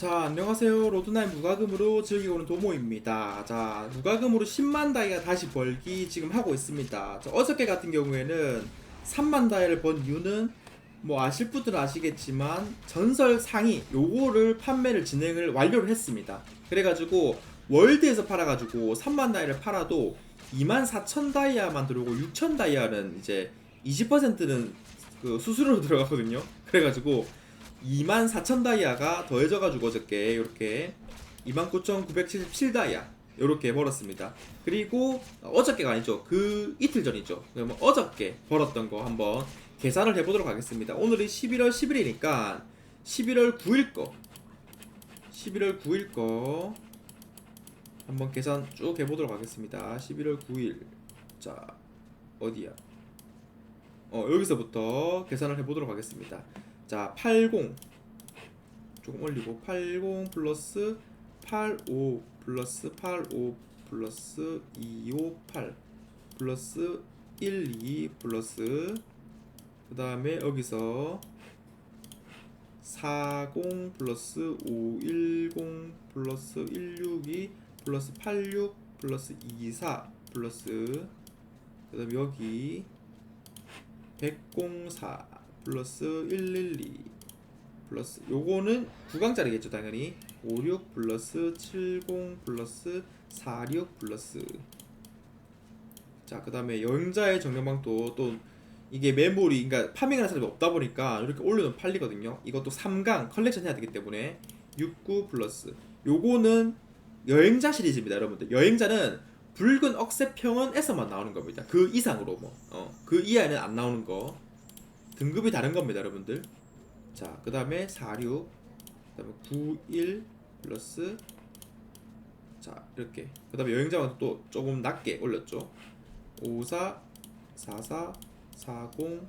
자 안녕하세요. 로드나의 무과금으로 즐기고 오는 도모입니다. 자 무과금으로 10만 다이아 다시 벌기 지금 하고 있습니다. 자, 어저께 같은 경우에는 3만 다이아를 번 이유는 뭐 아실 분들은 아시겠지만 전설 상위 요거를 판매를 진행을 완료를 했습니다. 그래가지고 월드에서 팔아가지고 3만 다이아를 팔아도 2만 4천 다이아만 들어오고 6천 다이아는 이제 20%는 그 수수료로 들어가거든요. 그래가지고 24,000 다이아가 더해져가지고 어저께 이렇게 29,977 다이아 이렇게 벌었습니다. 그리고 어저께가 아니죠. 그 이틀 전이죠. 그러면 어저께 벌었던 거 한번 계산을 해보도록 하겠습니다. 오늘이 11월 10일이니까 11월 9일 거 11월 9일 거 한번 계산 쭉 해보도록 하겠습니다. 11월 9일 자 어디야? 어 여기서부터 계산을 해보도록 하겠습니다. 자, 80 조금 올리고 80 플러스 85 플러스 85 플러스 258 플러스 12 플러스 그 다음에 여기서 40 플러스 510 플러스 162 플러스 86 플러스 24 플러스 그 다음에 여기 104 플러스 112 플러스 요거는 9강짜리겠죠 당연히. 56 플러스 70 플러스 46 플러스. 자 그 다음에 여행자의 정령방도 또 이게 메모리 그러니까 파밍하는 사람이 없다 보니까 이렇게 올려놓으면 팔리거든요. 이것도 3강 컬렉션 해야 되기 때문에. 69 플러스. 요거는 여행자 시리즈입니다 여러분들. 여행자는 붉은 억새평원에서만 나오는 겁니다. 그 이상으로 뭐그 이하는 안 나오는 거 등급이 다른 겁니다, 여러분들. 자, 그 다음에 46, 그 다음에 91 플러스 자, 이렇게. 그 다음에 여행자만 또 조금 낮게 올렸죠. 54, 44, 40,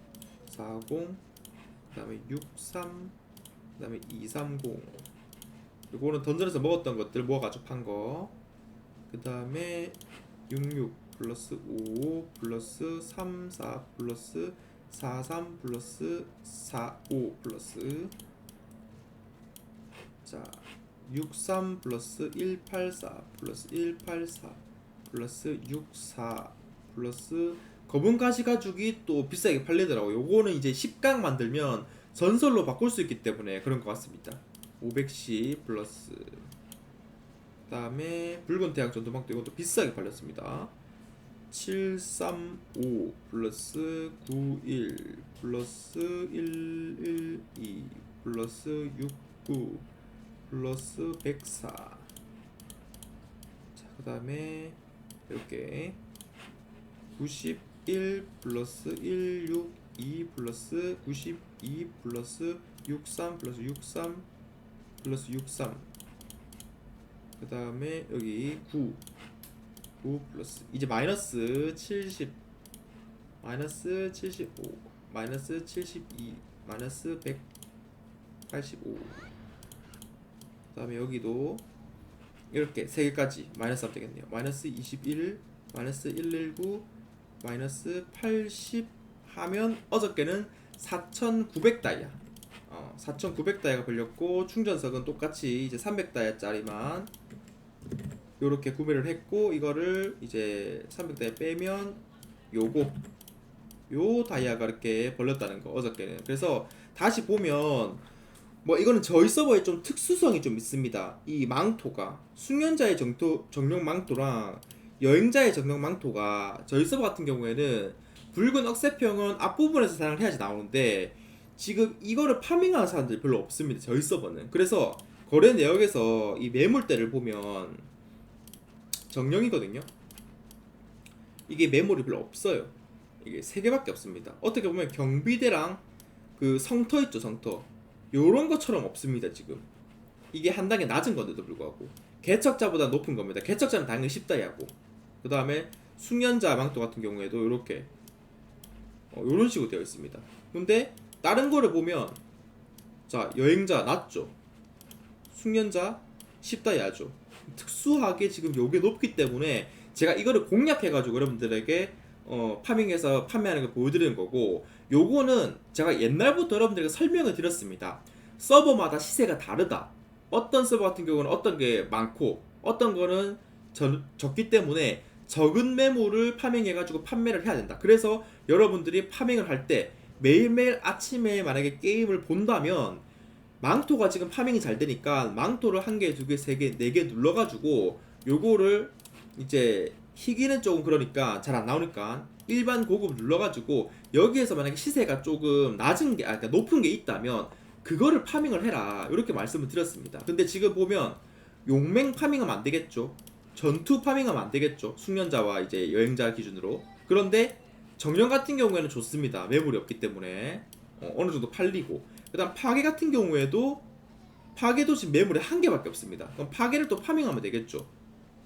40, 그 다음에 63, 그 다음에 230. 이거는 던전에서 먹었던 것들 모아가지고 판 거. 그 다음에 66 플러스 5 플러스 3, 4 플러스 43 플러스 45 플러스 자, 63 플러스 184 플러스 184 플러스 64 플러스 검은 가시 가죽이 또 비싸게 팔리더라고요. 요거는 이제 10강 만들면 전설로 바꿀 수 있기 때문에 그런 것 같습니다. 510 플러스 그 다음에 붉은 태양 전투망도 이것도 비싸게 팔렸습니다. 735 플러스 91 플러스 112 플러스 69 플러스 104 자, 그 다음에 이렇게 91 플러스 162 플러스 92 플러스 63 플러스 63 플러스 63그 다음에 여기 9 9 플러스 이제 마이너스 70 마이너스 75 마이너스 72 마이너스 185 그다음에 여기도 이렇게 세 개까지 마이너스 하면 되겠네요. 마이너스 21 마이너스 119 마이너스 80 하면 어저께는 4,900 다이아. 어, 4,900 다이아가 걸렸고 충전석은 똑같이 이제 300 다이아짜리만 요렇게 구매를 했고 이거를 이제 300다이아 빼면 요거 요 다이아가 이렇게 벌렸다는 거 어저께는. 그래서 다시 보면 뭐 이거는 저희 서버에 좀 특수성이 좀 있습니다. 이 망토가 숙련자의 정토, 정령 망토랑 여행자의 정령 망토가 저희 서버 같은 경우에는 붉은 억새평은 앞부분에서 사용을 해야지 나오는데 지금 이거를 파밍하는 사람들이 별로 없습니다 저희 서버는. 그래서 거래 내역에서 이 매물대를 보면 정령이거든요. 이게 메모리 별로 없어요. 이게 세 개밖에 없습니다. 어떻게 보면 경비대랑 그 성터 있죠, 성터. 요런 것처럼 없습니다, 지금. 이게 한 단계 낮은 건데도 불구하고. 개척자보다 높은 겁니다. 개척자는 당연히 쉽다 야고. 그 다음에 숙련자 망토 같은 경우에도 이렇게 어, 요런 식으로 되어 있습니다. 근데 다른 거를 보면 자 여행자 낮죠. 숙련자 쉽다 야죠. 특수하게 지금 요게 높기 때문에 제가 이거를 공략해가지고 여러분들에게 어, 파밍해서 판매하는 걸 보여드리는 거고 요거는 제가 옛날부터 여러분들에게 설명을 드렸습니다. 서버마다 시세가 다르다. 어떤 서버 같은 경우는 어떤 게 많고 어떤 거는 적, 적기 때문에 적은 매물을 파밍해가지고 판매를 해야 된다. 그래서 여러분들이 파밍을 할 때 매일매일 아침에 만약에 게임을 본다면 망토가 지금 파밍이 잘 되니까 망토를 한 개, 두 개, 세 개, 네 개 눌러가지고 요거를 이제 희귀는 조금 그러니까 잘 안 나오니까 일반 고급 눌러가지고 여기에서 만약에 시세가 조금 낮은 게, 아, 그러니까 높은 게 있다면 그거를 파밍을 해라 이렇게 말씀을 드렸습니다. 근데 지금 보면 용맹 파밍하면 안 되겠죠. 전투 파밍하면 안 되겠죠. 숙련자와 이제 여행자 기준으로. 그런데 정령 같은 경우에는 좋습니다. 매물이 없기 때문에 어, 어느 정도 팔리고. 그다음 파괴 같은 경우에도 파괴도 지금 매물이 한 개밖에 없습니다. 그럼 파괴를 또 파밍하면 되겠죠.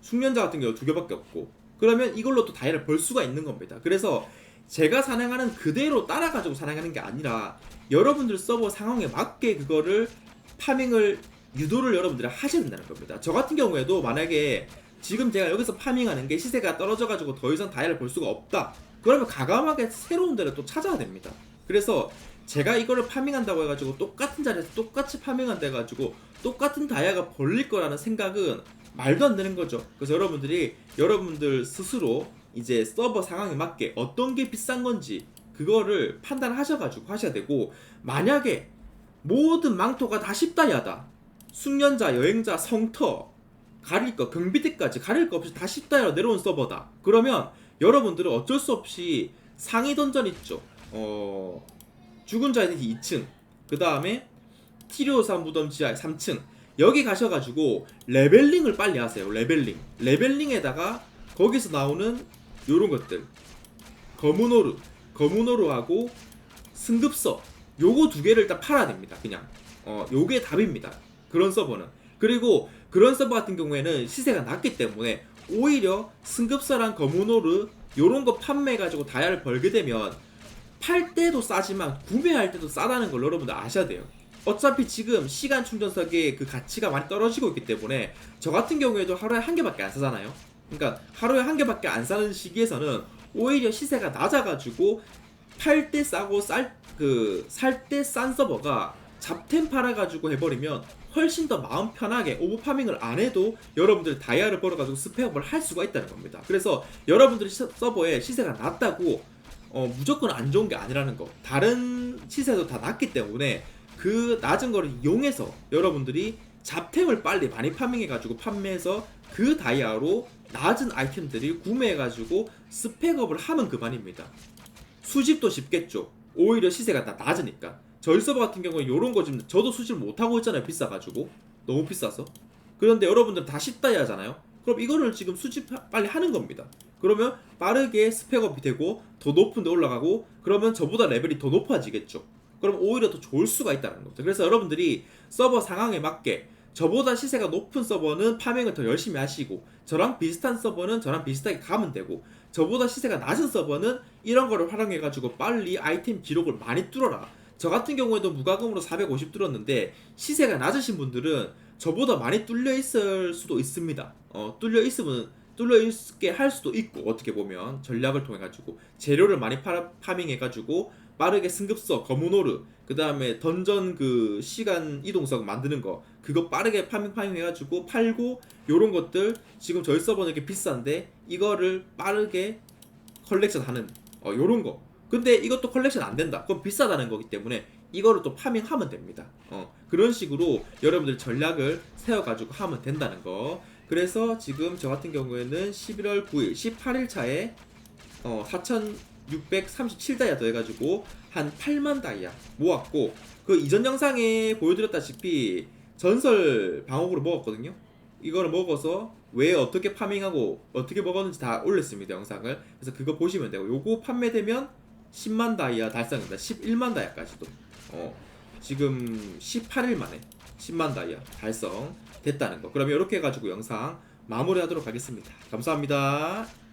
숙련자 같은 경우 두 개밖에 없고. 그러면 이걸로 또 다이를 벌 수가 있는 겁니다. 그래서 제가 사냥하는 그대로 따라가지고 사냥하는 게 아니라 여러분들 서버 상황에 맞게 그거를 파밍을 유도를 여러분들이 하셔야 된다는 겁니다. 저 같은 경우에도 만약에 지금 제가 여기서 파밍하는 게 시세가 떨어져가지고 더 이상 다이를 볼 수가 없다. 그러면 가감하게 새로운 데를 또 찾아야 됩니다. 그래서 제가 이거를 파밍한다고 해가지고 똑같은 자리에서 똑같이 파밍한다 해가지고 똑같은 다이아가 벌릴 거라는 생각은 말도 안 되는 거죠. 그래서 여러분들이 여러분들 스스로 이제 서버 상황에 맞게 어떤 게 비싼 건지 그거를 판단하셔가지고 하셔야 되고 만약에 모든 망토가 다 10다이아다 숙련자, 여행자, 성터 가릴 거 경비대까지 가릴 거 없이 다 10다이아로 내려온 서버다 그러면 여러분들은 어쩔 수 없이 상위 던전 있죠 어 죽은 대지 2층 그 다음에 티리오사 무덤 지하 3층 여기 가셔가지고 레벨링을 빨리 하세요 레벨링. 레벨링에다가 거기서 나오는 요런 것들. 거무노르 거무노르하고 승급서 요거 두 개를 일단 팔아야 됩니다 그냥. 어 요게 답입니다 그런 서버는. 그리고 그런 서버 같은 경우에는 시세가 낮기 때문에 오히려 승급서랑 거무노르 요런 거 판매해가지고 다이아를 벌게 되면 팔 때도 싸지만 구매할 때도 싸다는 걸 여러분들 아셔야 돼요. 어차피 지금 시간 충전석의 그 가치가 많이 떨어지고 있기 때문에 저 같은 경우에도 하루에 한 개밖에 안 사잖아요. 그러니까 하루에 한 개밖에 안 사는 시기에서는 오히려 시세가 낮아가지고 팔 때 싸고 쌀 그 살 때 싼 서버가 잡템 팔아가지고 해버리면 훨씬 더 마음 편하게 오버 파밍을 안 해도 여러분들이 다이아를 벌어가지고 스펙업을 할 수가 있다는 겁니다. 그래서 여러분들이 시- 서버에 시세가 낮다고 어, 무조건 안 좋은 게 아니라는 거. 다른 시세도 다 낮기 때문에 그 낮은 거를 이용해서 여러분들이 잡템을 빨리 많이 파밍해가지고 판매해서 그 다이아로 낮은 아이템들이 구매해가지고 스펙업을 하면 그만입니다. 수집도 쉽겠죠. 오히려 시세가 다 낮으니까. 저희 서버 같은 경우에 이런 거 지금 저도 수집을 못하고 있잖아요. 비싸가지고. 너무 비싸서. 그런데 여러분들 다 쉽다이 하잖아요. 그럼 이거를 지금 수집 하- 빨리 하는 겁니다. 그러면 빠르게 스펙업이 되고 더 높은 데 올라가고 그러면 저보다 레벨이 더 높아지겠죠. 그럼 오히려 더 좋을 수가 있다는 거죠. 그래서 여러분들이 서버 상황에 맞게 저보다 시세가 높은 서버는 파밍을 더 열심히 하시고 저랑 비슷한 서버는 저랑 비슷하게 가면 되고 저보다 시세가 낮은 서버는 이런 거를 활용해 가지고 빨리 아이템 기록을 많이 뚫어라. 저 같은 경우에도 무과금으로 450 뚫었는데 시세가 낮으신 분들은 저보다 많이 뚫려 있을 수도 있습니다. 어, 뚫려 있으면 뚫려 있게 할 수도 있고 어떻게 보면 전략을 통해 가지고 재료를 많이 파, 파밍해 가지고 빠르게 승급서 거무노르 그 다음에 던전 그 시간 이동석 만드는 거 그거 빠르게 파밍 파밍 해가지고 팔고 요런 것들 지금 저희 서버는 이렇게 비싼데 이거를 빠르게 컬렉션 하는 어 요런 거. 근데 이것도 컬렉션 안 된다. 그럼 비싸다는 거기 때문에 이거를 또 파밍하면 됩니다. 어 그런 식으로 여러분들 전략을 세워가지고 하면 된다는 거 그래서 지금 저 같은 경우에는 11월 9일 18일 차에 어 4,637다이아 더해가지고 한 8만 다이아 모았고 그 이전 영상에 보여드렸다시피 전설 방어구를 먹었거든요. 이거를 먹어서 왜 어떻게 파밍하고 어떻게 먹었는지 다 올렸습니다 영상을. 그래서 그거 보시면 되고 요거 판매되면 10만 다이아 달성입니다. 11만 다이아까지도. 어 지금 18일 만에 10만 다이아 달성 됐다는 거. 그러면 이렇게 해가지고 영상 마무리하도록 하겠습니다. 감사합니다.